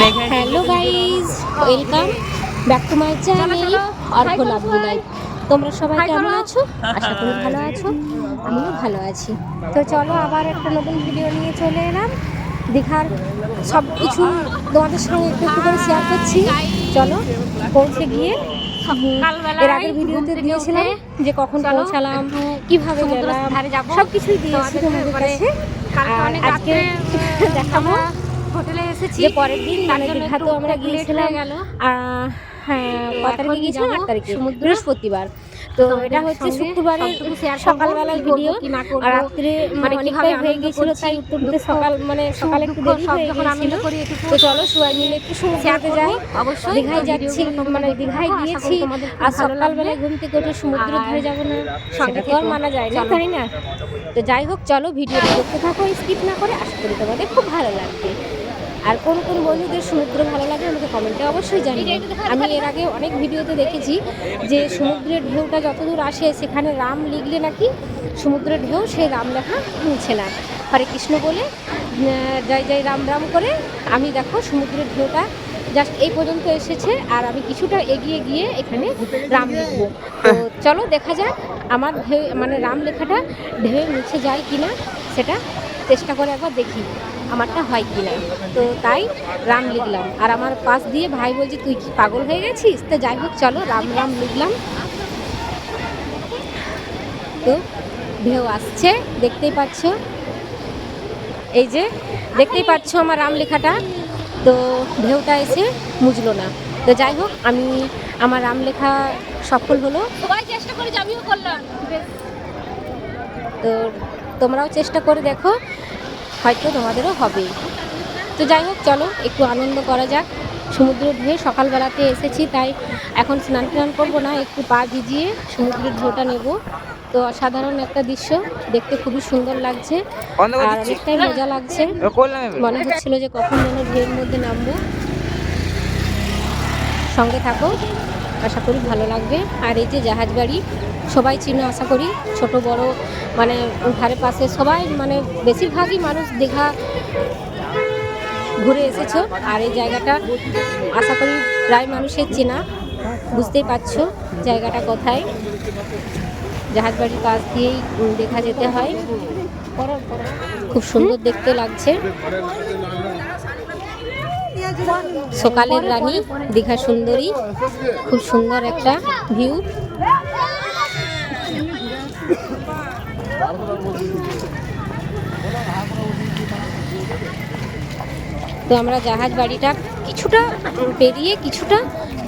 মানে hello guys welcome back to my channel Argha lovely life তোমরা সবাই কেমন আছো? আশা করি ভালো আছো। আমিও ভালো আছি। তো চলো আবার একটা নতুন ভিডিও নিয়ে চলে এলাম। দীঘার সব কিছু তোমাদের সঙ্গে একটু একটু করে শেয়ার করছি। চলো পৌঁছে গিয়ে এর আগের ভিডিওতে দিয়েছিলাম যে কখন পৌঁছালাম কীভাবে গেলাম সব কিছুই দিয়েছি তোমাদের কাছে। আর আজকে দেখাবো। হোটেলে এসেছি। পরের দিন মানে তার দীঘা তো আমরা গিয়েছিলাম। হয়ে হ্যাঁ কত তারিখে গিয়েছিলাম? আট তারিখে। সমুদ্র। বৃহস্পতিবার। তো এটা হচ্ছে শুক্রবারের সবটুকু সকালবেলার ভিডিও আর রাত্রে মানে মানে অনেকটাই হয়ে তাই উঠতে দুঃখ, সকাল মানে সকালে একটু দেরি হয়ে গিয়েছিল। তো চলো সবাই মিলে একটু সমুদ্রতে যাই। অবশ্যই দীঘায় যাচ্ছি মানে দীঘায় গিয়েছি তোমাদের খুব আর। সকালবেলায় ঘুম থেকে উঠে সমুদ্রের আর ধারে যাব না সেটা তো আর মানা যায় না। তাই না? তো যাই হোক চলো ভিডিও দেখতে থাকো স্কিপ না করে আশা করি তোমাদের খুব ভালো লাগবে। আর কোন কোন বন্ধুদের সমুদ্র ভালো লাগে আমাকে কমেন্টে অবশ্যই জানিয়ে আমি এর আগে অনেক ভিডিওতে দেখেছি যে সমুদ্রের ঢেউটা যতদূর আসে সেখানে রাম লিখলে নাকি সমুদ্রের ঢেউ, সেই রাম লেখা মিলছে না হরে কৃষ্ণ বলে জয় জয় রাম রাম করে। আমি দেখো সমুদ্রের ঢেউটা জাস্ট এই পর্যন্ত এসেছে আর আমি কিছুটা এগিয়ে গিয়ে এখানে রাম লিখব। তো চলো দেখা যাক আমার ঢেউ মানে রাম লেখাটা ঢেউ মুছে যায় কিনা, সেটা চেষ্টা করে একবার দেখি। আমারটা হয় কিনা? তো তাই রাম লিখলাম। আর আমার পাশ দিয়ে ভাই বলছে তুই কি পাগল হয়ে গেছিস? তো যাই হোক চলো রাম রাম লিখলাম। তো ঢেউ আসছে দেখতেই পাচ্ছ। এই যে দেখতেই পাচ্ছ আমার রাম লেখাটা। তো ঢেউটা এসে মুজলো না। তো যাই হোক আমি আমার রাম লেখা সফল হলো। সবাই চেষ্টা করে আমিও করলাম। তো তোমরাও চেষ্টা করে দেখো। হয়তো তোমাদেরও হবে তো যাই হোক চলো একটু আনন্দ করা যাক। সমুদ্রের ঢেউ সকালবেলাতে এসেছি তাই এখন স্নান টান করব না একটু পা ভিজিয়ে সমুদ্রের ঢেউটা নেব। তো অসাধারণ একটা দৃশ্য দেখতে খুবই সুন্দর লাগছে আর অনেকটাই মজা লাগছে। মনে হচ্ছিল যে কখন যেন ঢেউর মধ্যে নামবো। সঙ্গে থাকো আশা করি ভালো লাগবে। আর এই যে জাহাজ বাড়ি সবাই চিনো আশা করি, ছোট, বড় মানে ধারে পাশে সবাই মানে বেশিরভাগই মানুষ দীঘা ঘুরে এসেছ আর এই জায়গাটা আশা করি প্রায় মানুষের চেনা, বুঝতেই পারছ জায়গাটা কোথায়। জাহাজ বাড়ির পাশ দিয়েই দেখা যেতে হয়। খুব সুন্দর দেখতে লাগছে। সকালের রানী, দীঘা সুন্দরী, খুব সুন্দর একটা ভিউ তো আমরা জাহাজ বাড়িটা কিছুটা পেরিয়ে কিছুটা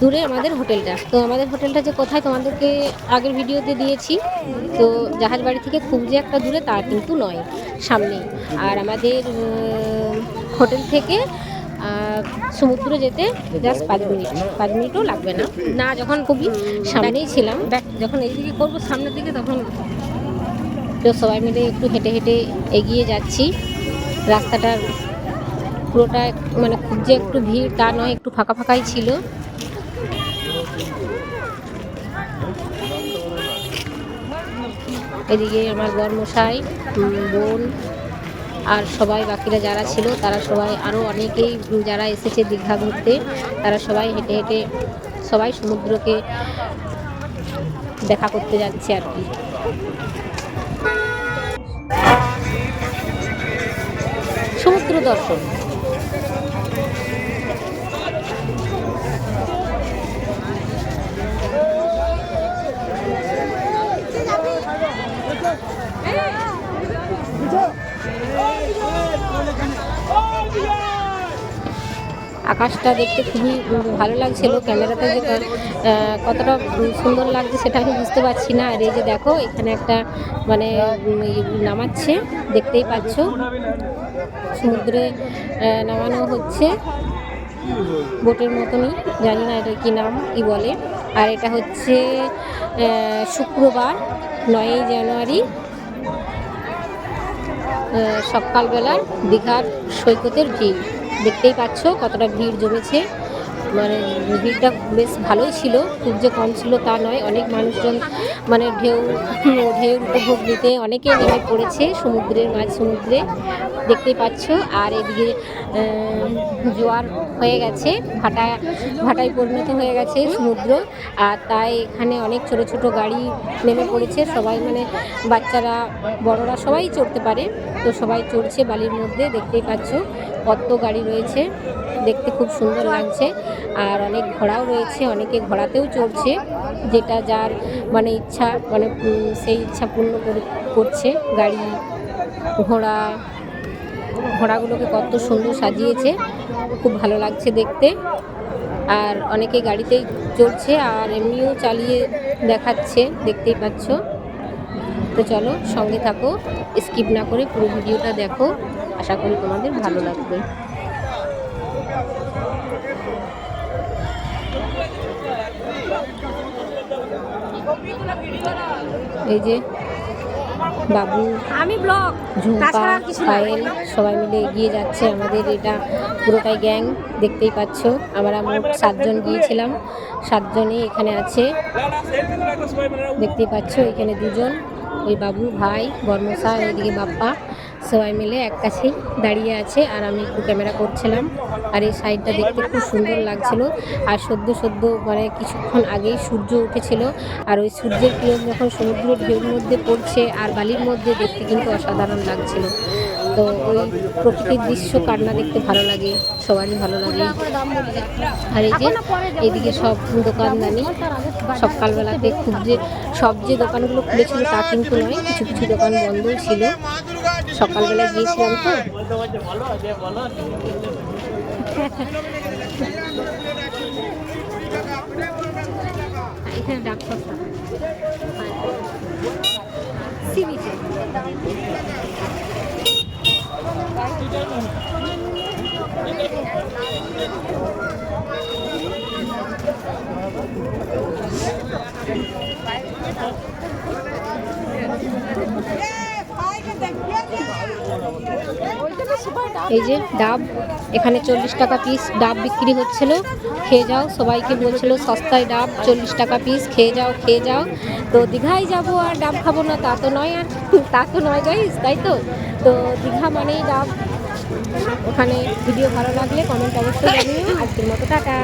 দূরে আমাদের হোটেলটা। তো আমাদের হোটেলটা যে কোথায় তোমাদেরকে আগের ভিডিওতে দিয়েছি, তো জাহাজ বাড়ি থেকে খুব যে একটা দূরে তা কিন্তু নয়, সামনেই। আর আমাদের হোটেল থেকে সমুদ্র যেতে জাস্ট পাঁচ মিনিট, পাঁচ মিনিটও লাগবে না। না, যখন খুবই সামনেই ছিলাম, যখন এইদিকে করব সামনের দিকে, তখন তো সবাই মিলে একটু হেঁটে হেঁটে এগিয়ে যাচ্ছি। রাস্তাটার পুরোটা মানে খুব যে একটু ভিড় তা নয়, একটু ফাঁকা ফাঁকাই ছিল। এদিকে আমার বরমশাই বোন আর সবাই বাকিরা যারা ছিল, তারা সবাই আরও অনেকেই যারা এসেছে দীঘা ঘুরতে, তারা সবাই হেঁটে হেঁটে সবাই সমুদ্রকে দেখা করতে যাচ্ছে আর কি। দর্শন। আকাশটা দেখতে খুবই ভালো লাগছিল, ক্যামেরাতে যে কতটা সুন্দর লাগছে সেটা আমি বুঝতে পারছি না। আর এই যে দেখো, এখানে একটা মানে নামাচ্ছে, দেখতেই পাচ্ছ। সমুদ্রে নামানো হচ্ছে। বোটের মতনই, জানি না এটা কি নাম, কি বলে। আর এটা হচ্ছে শুক্রবার, নয়ই জানুয়ারি সকালবেলার দীঘার সৈকতের ভিড়। দেখতেই পাচ্ছ কতটা ভিড় জমেছে। মানে ভিড়টা বেশ ভালোই ছিল, খুব যে কম ছিল তা নয়। অনেক মানুষজন মানে ঢেউ ঢেউ উপভোগ নিতে অনেকে নেমে পড়েছে সমুদ্রের মাঝ সমুদ্রে। দেখতেই পাচ্ছ। আর এদিকে জোয়ার হয়ে গেছে। ভাটা ভাটায় পরিণত হয়ে গেছে সমুদ্র। আর তাই এখানে অনেক ছোট ছোট গাড়ি নেমে পড়েছে। সবাই মানে বাচ্চারা, বড়রা সবাই চড়তে পারে। তো সবাই চড়ছে বালির মধ্যে, দেখতেই পাচ্ছ কত গাড়ি রয়েছে। দেখতে খুব সুন্দর লাগছে। আর অনেক ঘোড়াও রয়েছে, অনেকে ঘোড়াতেও চড়ছে। যেটা যার মানে ইচ্ছা মানে সেই ইচ্ছা পূর্ণ করে- করছে। গাড়ি, ঘোড়া ঘোড়াগুলোকে কত সুন্দর সাজিয়েছে। খুব ভালো লাগছে দেখতে। আর অনেকে গাড়িতেই চড়ছে আর এমনিও চালিয়ে দেখাচ্ছে, দেখতেই পাচ্ছ। তো চলো সঙ্গে থাকো স্কিপ না করে পুরো ভিডিওটা দেখো। আশা করি তোমাদের ভালো লাগবে। এই যে বাবু আমি ব্লগ ঝুম্পা না। পায়েল সবাই মিলে এগিয়ে যাচ্ছে। আমাদের এটা পুরোটাই গ্যাং দেখতেই পাচ্ছ। আমরা মোট সাতজন গিয়েছিলাম। সাতজনই এখানে আছে। দেখতেই পাচ্ছ এখানে দুজন। ওই বাবু ভাই বর্মসা এদিকে বাপ্পা সবাই মিলে এক কাছেই দাঁড়িয়ে আছে। আর আমি একটু ক্যামেরা করছিলাম। আর এই সাইডটা দেখতে খুব সুন্দর লাগছিল। আর সদ্য সদ্য মানে কিছুক্ষণ আগেই সূর্য উঠেছিল। আর ওই সূর্যের কিরণ যখন সমুদ্রের ঢেউর মধ্যে পড়ছে আর বালির মধ্যে দেখতে কিন্তু অসাধারণ লাগছিল। তো ওই প্রকৃতির দৃশ্য কান্না দেখতে ভালো লাগে, সবারই ভালো লাগে। আর এই যে এদিকে সব দোকানদানি, সকালবেলাতে খুব যে সব যে দোকানগুলো খুলেছিল তা কিন্তু নয়, কিছু কিছু দোকান বন্ধও ছিল। সকালবেলা গিয়েছিলাম তো। এখানে ডাক্তার সি বিচে এই যে ডাব, এখানে চল্লিশ টাকা পিস ডাব বিক্রি হচ্ছিল। খেয়ে যাও, সবাইকে বলছিল সস্তায় ডাব, চল্লিশ টাকা পিস খেয়ে যাও খেয়ে যাও। তো দীঘায় যাব আর ডাব খাব না, তা তো নয় আর, তা তো নয় গাইস তাই তো? তো দীঘা মানেই ডাব। ওখানে ভিডিও ভালো লাগলে কমেন্ট অবশ্যই জানিও। আজকের মতো টাটা।